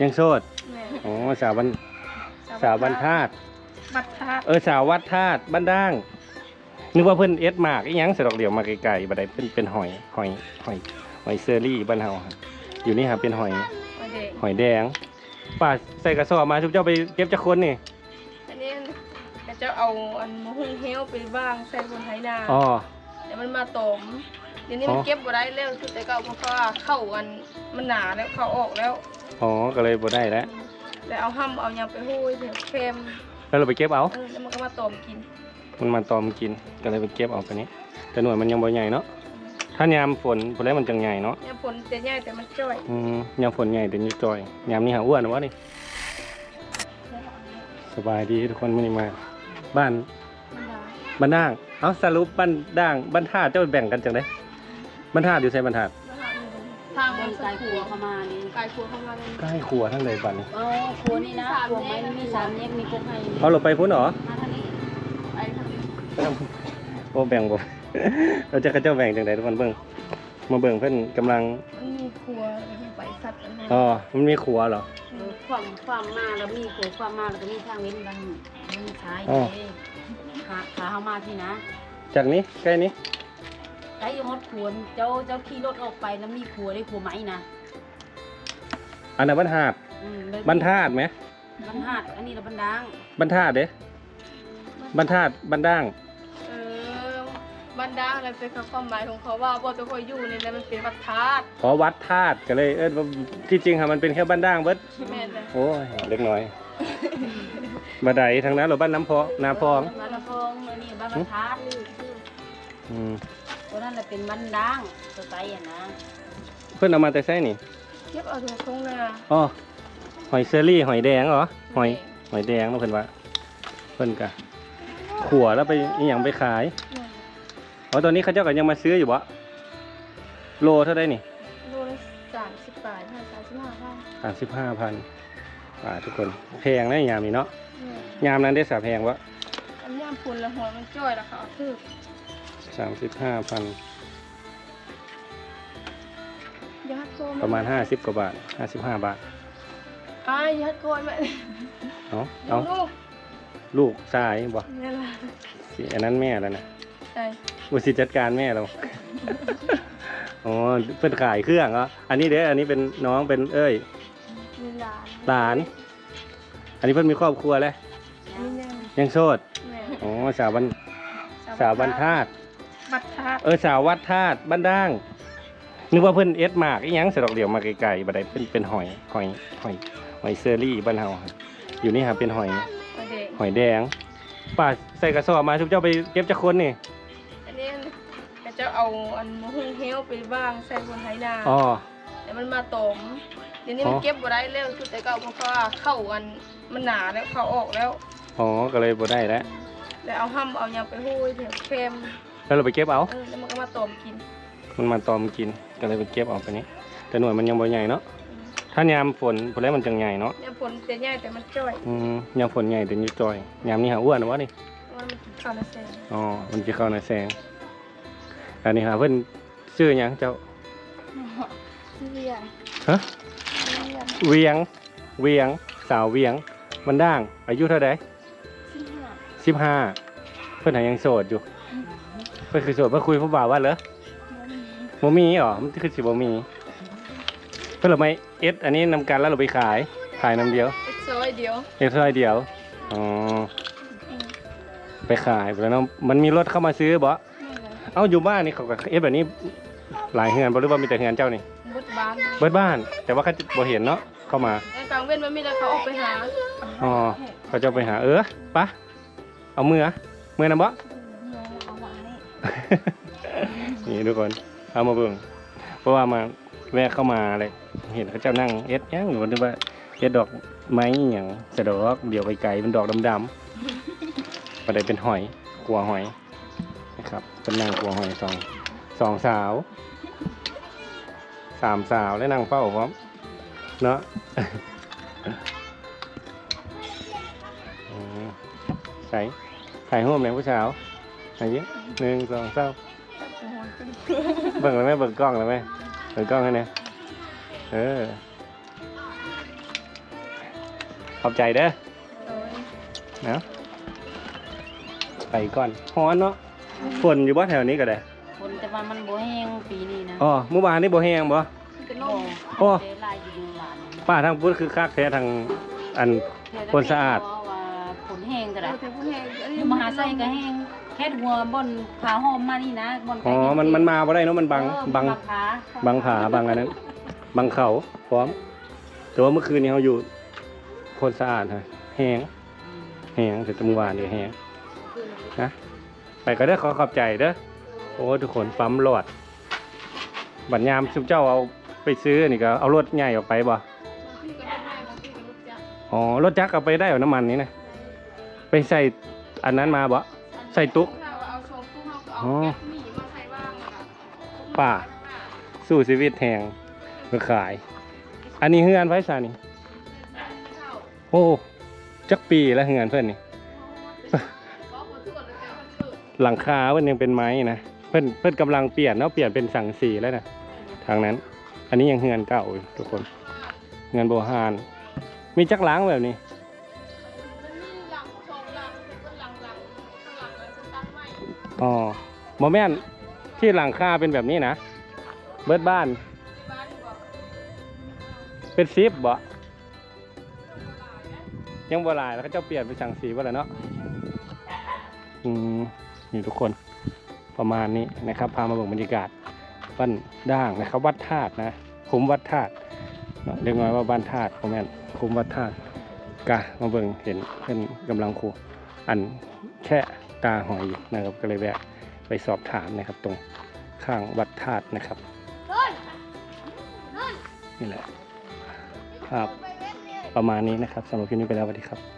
ยังโสดแม่อ๋อสาวบันสาวบันธาตุบัดธาตุเออสาววัดธาตุบ้านด่าง นึกว่าเพิ่นเอ็ดหมากอีหยังสะดอกเดียวมาไกลๆบัดใดเพิ่นเป็นหอยหอยหอยหอยเซอรี่บ้านเฮาครับอยู่นี่ครับเป็นหอยอันเด็กหอยแดงป้าใส่กระสอบมาทุกเจ้าไปเก็บจักคนนี่อันนี้ก็จะเอาอันมะฮุ่งเฮลไปบ้างใส่บนไถนาอ๋อ เดี๋ยวมันมาตมเดี๋ยวนี้มันอ๋อเก็บบ่ได้แล้วคือแต่ก็เอาเพราะว่าเข้าอันมันหนาแล้วเข้าออกแล้ว อ๋อ ก็เลยบ่ได้แล้ว แล้วเอาห้ำเอายำไปหุ้ยเดี๋ยวเค็มแล้วเราไปเก็บเอา เออแล้วมันก็มาตมกินมันมาตอมกิน ก็เลยไปเก็บเอาไปนี้ แต่หน่วยมันยังบ่ใหญ่เนาะ ถ้ายามฝนฝนแล้วมันจังใหญ่เนาะเนี่ยผลจะใหญ่แต่มันจ้อยอืมยามฝนใหญ่แต่นี่จอยยามนี้หาอ้วนวะนี่ สบายดีทุกคนมื้อนี้มา บ้านมันดาบ้านด่าง เอาสรุปบ้านด่างบ้านธาตุเจ้าแบ่งกันจังไดบ้านธาตุอยู่ไสบ้านธาตุทา งบมันนสาสายยขัขัววเข้ามานี่กายขัวเข้ามาเลยใกล้ครัวทั้งเลยบ้านนี้เออขัวนี่นะขัวไม้นี่มีสามแยกมีกกให้เอาเราไปพุ่นเหรอมาทางนี้ไอ้ทางโอ้แบ่งบ่ เราจะกระเจ้าแบ่งจังไดทุกคนเบิ่งมาเบิ่งเพิ่นกำลังมันมีครัวแล้วก็ไปสัตว์อันนั้นอ๋อมันมีครัวเหรอ เออความความมาแล้วมีขัวความมาแล้วก็มีทางเว้นบางมีซ้ายอ๋อ เด้ขาขาเข้ามาที่นะ จากนี้ใกล้นี้ ไอ้ยงดขวนเจ้าเจ้าขี่รถออกไปแล้วมีขัวได้ขัวไม้นะอันนั้นบ้านธาตุอืมเลยบ้านธาตุไหมบรรทัดอันนี้ละบรรดางบ้านธาตุเด้บ้านธาตุบ้านด่างเออบันดาอะไรเป็นความหมายของเขาว่าบ่ตัวคอยอยู่นี่แหละมันเป็นวัดธาตุขอวัดธาตุก็เลยเอิ้นว่าที่จริงค่ะมันเป็นแค่บ้านด่างเบิดแม่นเลยโอ้ยเล็กน้อยบาดใดทางนั้นเราบ้านน้ำพอนาพอง บ้านละพองอันนี้บ้านบรรทัดอืม ตัวนั้นแหละเป็นบรรดางตัวไตอะนะเพื่อนเอามาแต่ไส้นี่เก็บเอาถุงทงนาอ๋อหอยเซอรี่หอยแดงเหรอหอยหอยแดงเนาะเพิ่นว่า เพิ่นกะขัวแล้วไปอีหยังไปขายอ๋อตอนนี้เขาเจ้าก็ยังมาซื้ออยู่บ่โลเท่าไดนี่โลละสามสิบบาทห้าสามสิบห้าบาทสามสิบห้าพันอ่าทุกคนแพงนะยามนี้เนาะยามนั้นได้สาแพงวะอันย่ามพุนละหัวมันจ้อยแล้วค่ะเอาคือ สามสิบห้าพันยัดโกนประมาณห้าสิบกว่าบาทห้าสิบห้าบาทอ้ายยัดโกนแม่เอาเอาลูกลูกชายบ่นี่ล่ะสิอันนั้นแม่แล้วนะใช่บุสิจัดการแม่เราอ๋อเป็นขายเครื่องเหรออันนี้เด้ออันนี้เป็นน้องเป็นเอ้ยมีหลานหลาน อันนี้เพิ่นมีครอบครัวแล้วมีแม่ยังโสดแม่อ๋อสาวบันสาวบันธาตุ บัดธาตุเออสาววัดธาตุบ้านด่างนึกว่าเพิ่นเอ็ดหมากอีหยังสะดอกเดียวมาไกลๆบัดใดเพิ่นเป็นหอยหอยหอยหอยเซอรี่บ้านเฮาครับอยู่นี่ครับเป็นหอยอันเด็กหอยแดงป้าใส่กระสอบมาทุกเจ้าไปเก็บจักคนนี่อันนี้ก็จะเอาอันมะฮุ่งเฮลไปบ้างใส่บนไถนาอ๋อเดี๋ยวมันมาตมเดี๋ยวนี้มันอ๋อ เก็บบ่ได้แล้วคือแต่ก็เอาเพราะว่าเข้าอันมันหนาแล้วเข้าออกแล้ว อ๋อก็เลยบ่ได้แล้วแล้วเอาห้ำเอายำไปหุ้ยเดี๋ยวเค็ม แล้วเราไปเก็บเอา เออแล้วมันก็มาตมกินมันมาตอมกิน ก็เลยไปเก็บเอาไปนี้ แต่หน่วยมันยังบ่ใหญ่เนาะ ถ้ายามฝนฝนแล้วมันจังใหญ่เนาะเนี่ยผลจะใหญ่แต่มันจ้อยอืมยามฝนใหญ่แต่นี่จอย ยามนี้หาอ้วนวะนี่ว่ามันกินข้าวในแสงอ๋อ มันจะเข้าในแสง อันนี้หาเพิ่นชื่อหยังเจ้าเรียนฮะเรียนเวียง เวียง สาวเวียง มันด่าง อายุเท่าไดที่ห้าสิบห้า เพิ่นหายังโสดอยู่ เพิ่นคือโสดเพิ่นคุยผู้บ่าวว่าเหรอบ่มีเหรอมันคือสิบ่มีเพิ่นเราไม่เอสอันนี้นำกันแล้วเราไปขาย ขายน้ำเดียวเอ็กซ์ซอยเดียวเอสร้อยเดียวอ๋อไปขายไปแล้วเนาะมันมีรถเข้ามาซื้อบ่นี่เลยเอ้าอยู่บ้านนี่เขาก็เอสแบบนี้หลายเฮือนบ่หรือว่ามีแต่เฮือนเจ้านี่บุดบ้านเบิดบ้าน แต่ว่าเขาบ่เห็นเนาะเข้ามาแต่กลางเว้นมันมีแต่เขาออกไปหาอ๋อเขาจะไปหาเออปะเอามืออะมือนำบ่เอาไว้ นี่ทุกคนเอามาเบิ่งเพราะว่ามาแวะเข้ามาเลยเห็นเขาเจ้านั่งเอ็ดยังหรือว่นึกว่าเอ็ดดอกไม้อย่างสะดอกเดี๋ยวไปไกลเป็นดอกดำๆประเดี๋ยวเป็นหอยกลัวหอยนะครับเป็นนั่งกลัวหอยสองสองสาวสามสาวและนั่งเฝ้าพร้อมเนาะใส่ใส่ห่วมแมงผู้สาว ไหนเยอะหนึ่งสองสามเบิ่งเลยไหมเบิ่งกล้องเลยไหมเบิ่งกล้องให้เนี่ยเออขอบใจเด้อโดยนะไปก่อนฮ้อนเนาะฝนอยู่บ่แถวนี้ก็ได้คนแต่ว่ามันบ่แห้งปีนี้นะอ๋อเมื่อวานนี่บ่แห้งบ่เป็นลบ่มโอ้เดลายอยู่ในหวานป้าทางพุทธคือคักแท้ทางอันคนสะอาดเพราะว่าฝนแห้งก็เราได้เป็นผู้แห้งอันอนี้ยู่มหาไซก็แห้ง แค่หัวบนขาหอมมานี่นะบนอ๋อ มันมันมาบ่ได้เนาะมันบังเออบังขาบังผาบังอันนั้น บังเขาพร้อม แต่ว่าเมื่อคืนนี้เราอยู่คนสะอาดฮะแห้งอืมแห้งแต่เมื่อวานนี่แห้งนะไปก็ได้อขอขอบใจเด้อโอ้ทุกคนปั๊มหลอด บัญยามสุเจ้าเอาไปซื้อนี่ก็เอารถใหญ่ออกไปบ่บางทีก็รถแม่บางทีก็รถจักรอ๋อรถจักรเอาไปได้เอาน้ำมันนี่นะไปใส่อันนั้นมาบ่ ใส่ตุ๊กถ้าว่าเอาโชว์ตู้เฮาก็เอาอ๋อแก๊สหนีมาใส่บ้างอะค่ะป่าสู้ชีวิตแหงมาขาย อันนี้เฮือนไว้ซานี่เข้าโอ้จักปีแล้วเฮือนเพื่อนนี่เพราะคนที่กดแล้วแต่มันเกิดหลังคาเพื่อนยังเป็นไม้นะเพื่อนเพื่อนกำลังเปลี่ยนเนาะเปลี่ยนเป็นสังสีแล้วนะทางนั้น อันนี้ยังเฮือนเก่าอยู่ทุกคนเฮือนโบราณมีจักรล้างแบบนี้มัน โมแม่นที่หลังคาเป็นแบบนี้นะ เบิดบ้านที่บ้านเป็นซิปบ่ยังโบราณแล้วเขาเจ้าเปลี่ยนเป็นสังสีบ่แล้วเนาะอืมนี่ทุกคนประมาณนี้นะครับ พามาเบิ่งบรรยากาศบ้านด่างนะครับ วัดธาตุนะคุ้มวัดธาตุเรียกง่ายว่าบ้านธาตุโมแม่นคุ้มวัดธาตุกะมาเบิ่งเห็นเพิ่นกำลังคูอันแค่ตาหอยนะครับก็เลยแวะ ไปสอบถามนะครับ ตรงข้างวัดธาตุนะครับนี่แหละครับประมาณนี้นะครับสำหรับคลิปนี้ไปแล้วสวัสดีครับ